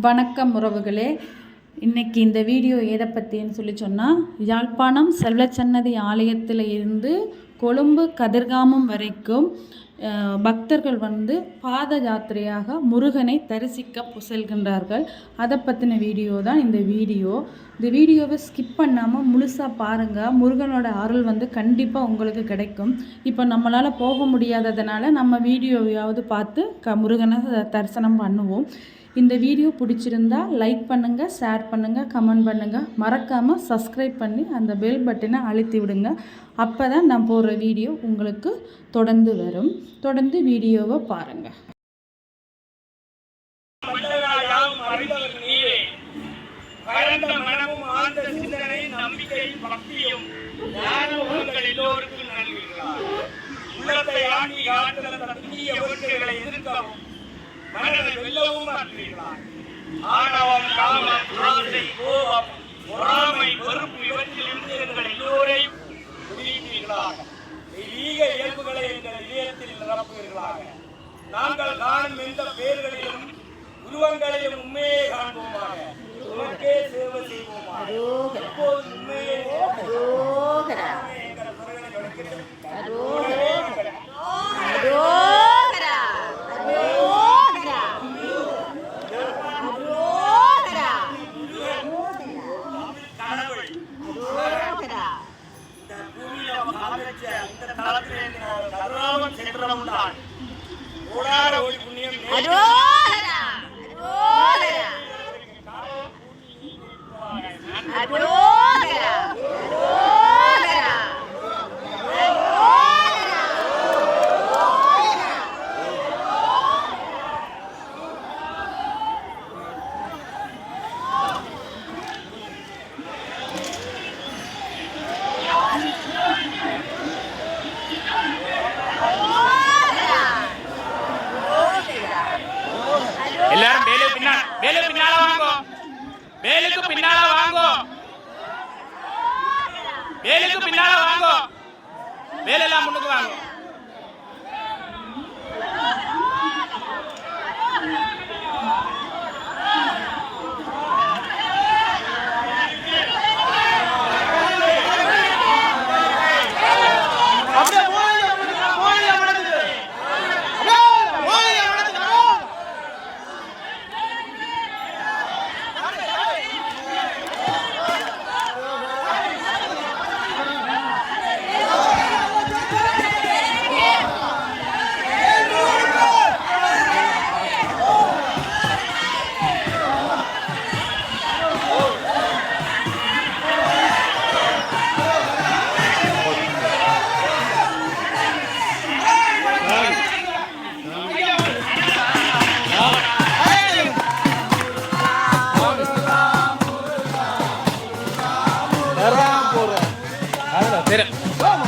வணக்கம் உறவுகளே. இன்னைக்கு இந்த வீடியோ எதை பற்றின்னு சொல்லி சொன்னால் யாழ்ப்பாணம் செல்வச்சன்னதி ஆலயத்தில் இருந்து கொழும்பு கதிர்காமம் வரைக்கும் பக்தர்கள் வந்து பாத யாத்திரையாக முருகனை தரிசிக்க பு- செல்கின்றார்கள் அதை பற்றின வீடியோ தான் இந்த வீடியோ. இந்த வீடியோவை ஸ்கிப் பண்ணாமல் முழுசாக பாருங்கள் முருகனோட அருள் வந்து கண்டிப்பாக உங்களுக்கு கிடைக்கும். இப்போ நம்மளால் போக முடியாததுனால நம்ம வீடியோவையாவது பார்த்து க முருகனை தரிசனம் பண்ணுவோம். இந்த வீடியோ பிடிச்சிருந்தா லைக் பண்ணுங்கள் ஷேர் பண்ணுங்கள் கமெண்ட் பண்ணுங்கள் மறக்காமல் சப்ஸ்கிரைப் பண்ணி அந்த பெல் பட்டனை அழுத்தி விடுங்க. அப்போ தான் நான் போடுற வீடியோ உங்களுக்கு தொடர்ந்து வரும். தொடர்ந்து வீடியோவை பாருங்கள் பரந்த மனமும் ஆழ்ந்த சிந்தனை நம்பிக்கை பக்தியும் உங்கள் எல்லோருக்கும் நல்கிறார் உள்ளத்தை ஆண்டி தீய எதிர்க்கவும் மனதை வெல்லவும் மாற்றுகிறார் ஆணவம் காமம் ஆசை கோபம் பொறாமை வெறுப்பு இவற்றிலிருந்து எங்கள் எல்லோரையும் விடுவிப்பீர்களாக தெய்வீக இயல்புகளை எங்கள் இதயத்தில் நிரப்புவீர்களாக நாங்கள் காணும் எந்த பெயர்களிலும் உருவங்களிலும் உண்மையை காண்போமாக. உமக்கே சேவை செய்வோமாக. இந்த தளத்திலே நான் கருணாமன் சென்றவன் தான் ஓடாத ஒளி புண்ணியம் வேலுக்கு பின்னால வாங்கோ. வேலுக்கு பின்னால வாங்கோ. வேலெல்லாம் முன்னுக்கு வாங்கோ.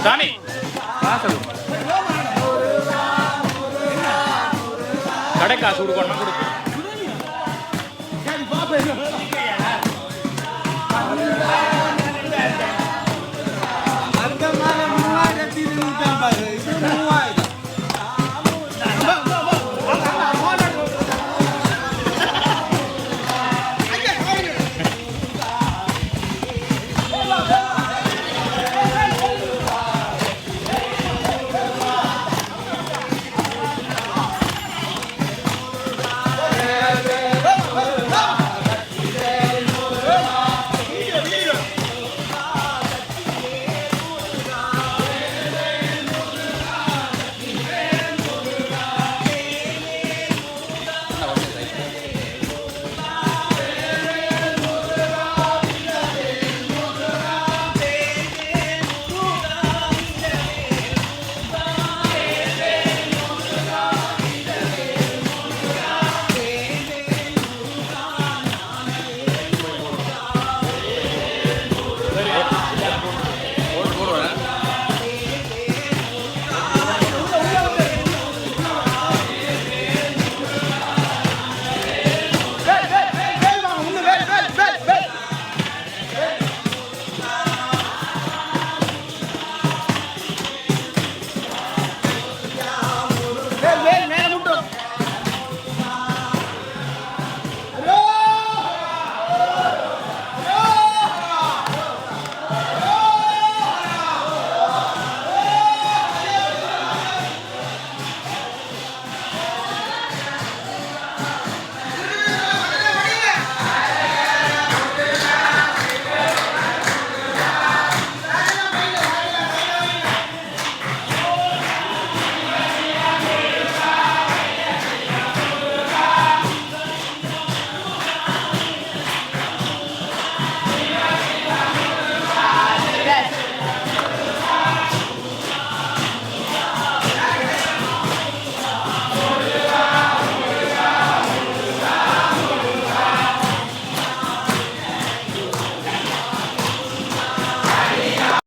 சாமி கடை காசு கொடுக்கணும் கொடுக்கு. மூவாயிரத்தி